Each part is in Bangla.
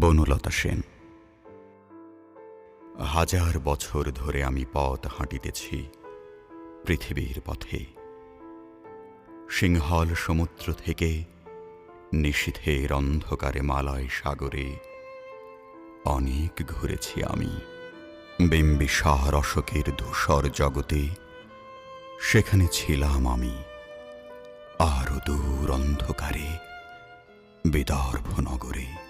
বনলতা সেন। হাজার বছর ধরে আমি পথ হাঁটিতেছি পৃথিবীর পথে। সিংহল সমুদ্র থেকে নিশীথের অন্ধকারে মালয় সাগরে অনেক ঘুরেছি আমি। বিম্বিসার অশোকের ধূসর জগতে সেখানে ছিলাম আমি। আরও দূর অন্ধকারে বিদর্ভ নগরে।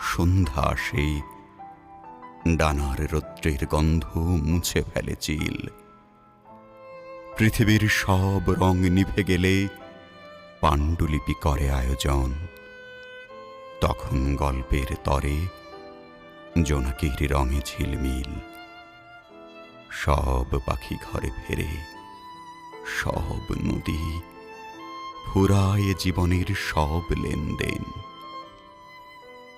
সন্ধ্যা আসে। ডানার রৌদ্রের গন্ধ মুছে ফেলে চিল। পৃথিবীর সব রং নিভে গেলে পাণ্ডুলিপি করে আয়োজন। তখন গল্পের তরে জোনাকির রঙে ঝিলমিল। সব পাখি ঘরে ফেরে, সব নদী ফুরায় জীবনের সব লেনদেন।